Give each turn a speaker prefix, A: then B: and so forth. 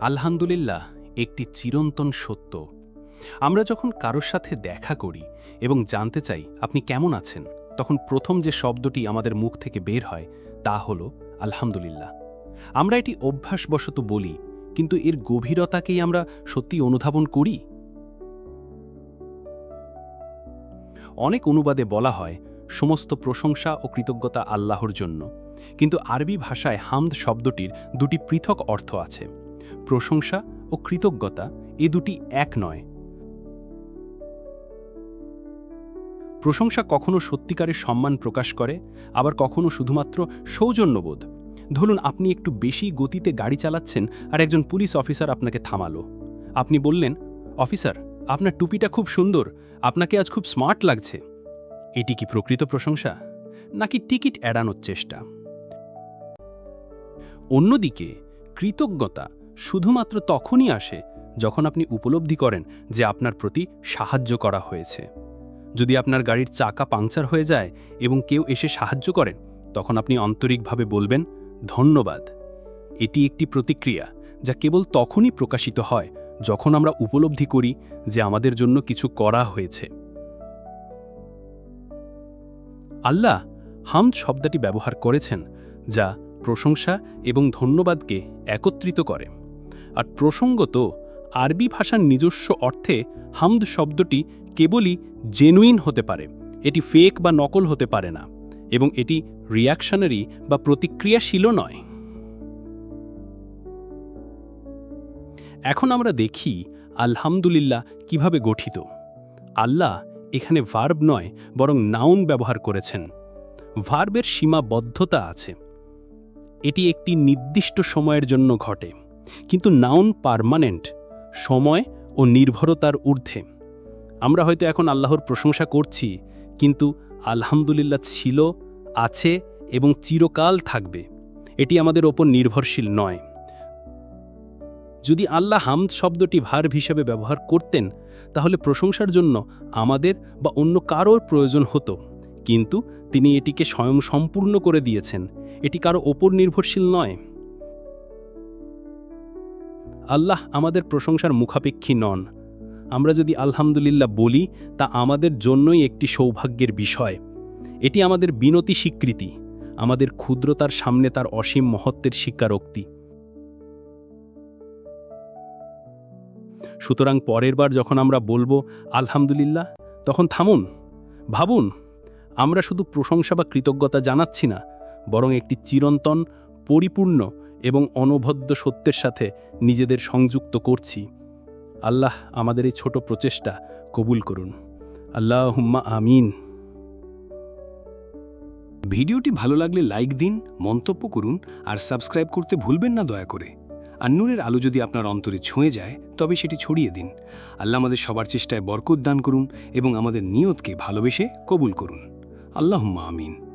A: আলহামদুলিল্লাহ, একটি চিরন্তন সত্য। আমরা যখন কারোর সাথে দেখা করি এবং জানতে চাই আপনি কেমন আছেন, তখন প্রথম যে শব্দটি আমাদের মুখ থেকে বের হয় তা হল আলহামদুলিল্লাহ। আমরা এটি অভ্যাসবশত বলি, কিন্তু এর গভীরতাকেই আমরা সত্যি অনুধাবন করি? অনেক অনুবাদে বলা হয়, সমস্ত প্রশংসা ও কৃতজ্ঞতা আল্লাহর জন্য। কিন্তু আরবি ভাষায় হামদ শব্দটির দুটি পৃথক অর্থ আছে। প্রশংসা ও কৃতজ্ঞতা এ দুটি এক নয়। প্রশংসা কখনো সত্যিকারের সম্মান প্রকাশ করে, আবার কখনো শুধুমাত্র সৌজন্যবোধ। ধরুন, আপনি একটু বেশি গতিতে গাড়ি চালাচ্ছেন আর একজন পুলিশ অফিসার আপনাকে থামালো। আপনি বললেন, অফিসার, আপনার টুপিটা খুব সুন্দর, আপনাকে আজ খুব স্মার্ট লাগছে। এটি কি প্রকৃত প্রশংসা, নাকি টিকিট এড়ানোর চেষ্টা? অন্যদিকে, কৃতজ্ঞতা শুধুমাত্র তখনই আসে যখন আপনি উপলব্ধি করেন যে আপনার প্রতি সাহায্য করা হয়েছে। যদি আপনার গাড়ির চাকা পাংচার হয়ে যায় এবং কেউ এসে সাহায্য করেন, তখন আপনি আন্তরিকভাবে বলবেন, ধন্যবাদ। এটি একটি প্রতিক্রিয়া যা কেবল তখনই প্রকাশিত হয় যখন আমরা উপলব্ধি করি যে আমাদের জন্য কিছু করা হয়েছে। আল্লাহ হামদ শব্দটি ব্যবহার করেছেন যা প্রশংসা এবং ধন্যবাদকে একত্রিত করে। আর প্রসঙ্গত, আরবি ভাষার নিজস্ব অর্থে হামদ শব্দটি কেবলই জেনুইন হতে পারে, এটি ফেক বা নকল হতে পারে না, এবং এটি রিয়াকশনারি বা প্রতিক্রিয়াশীলও নয়। এখন আমরা দেখি আলহামদুলিল্লাহ কীভাবে গঠিত। আল্লাহ এখানে ভার্ব নয়, বরং নাউন ব্যবহার করেছেন। ভার্বের সীমাবদ্ধতা আছে। এটি একটি নির্দিষ্ট সময়ের জন্য ঘটে। কিন্তু নাউন পারমানেন্ট, সময় ও নির্ভরতার ঊর্ধ্বে। আমরা হয়তো এখন আল্লাহর প্রশংসা করছি, কিন্তু আলহামদুলিল্লাহ ছিল, আছে এবং চিরকাল থাকবে। এটি আমাদের ওপর নির্ভরশীল নয়। যদি আল্লাহ হামদ শব্দটি ভার্ব হিসেবে ব্যবহার করতেন, তাহলে প্রশংসার জন্য আমাদের বা অন্য কারোর প্রয়োজন হতো। কিন্তু তিনি এটিকে স্বয়ং সম্পূর্ণ করে দিয়েছেন। এটি কারও ওপর নির্ভরশীল নয়। আল্লাহ আমাদের প্রশংসার মুখাপেক্ষী নন। আমরা যদি আলহামদুলিল্লাহ বলি, তা আমাদের জন্যই একটি সৌভাগ্যের বিষয়। এটি আমাদের বিনতি স্বীকৃতি, আমাদের ক্ষুদ্রতার সামনে তার অসীম মহত্বের স্বীকারোক্তি। সুতরাং পরের বার যখন আমরা বলব, আলহামদুলিল্লাহ তখন থামুন, ভাবুন, আমরা শুধু প্রশংসা বা কৃতজ্ঞতা জানাচ্ছি না, বরং একটি চিরন্তন, পরিপূর্ণ এবং অনবদ্য সত্যের সাথে নিজেদের সংযুক্ত করছি। আল্লাহ আমাদের এই ছোট প্রচেষ্টা কবুল করুন। আল্লাহ হুম্মা আমিন।
B: ভিডিওটি ভালো লাগলে লাইক দিন, মন্তব্য করুন আর সাবস্ক্রাইব করতে ভুলবেন না দয়া করে। আর নূরের আলো যদি আপনার অন্তরে ছুঁয়ে যায়, তবে সেটি ছড়িয়ে দিন। আল্লাহ আমাদের সবার চেষ্টায় বরকত দান করুন এবং আমাদের নিয়তকে ভালোবেসে কবুল করুন। আল্লাহুম্মা আমিন।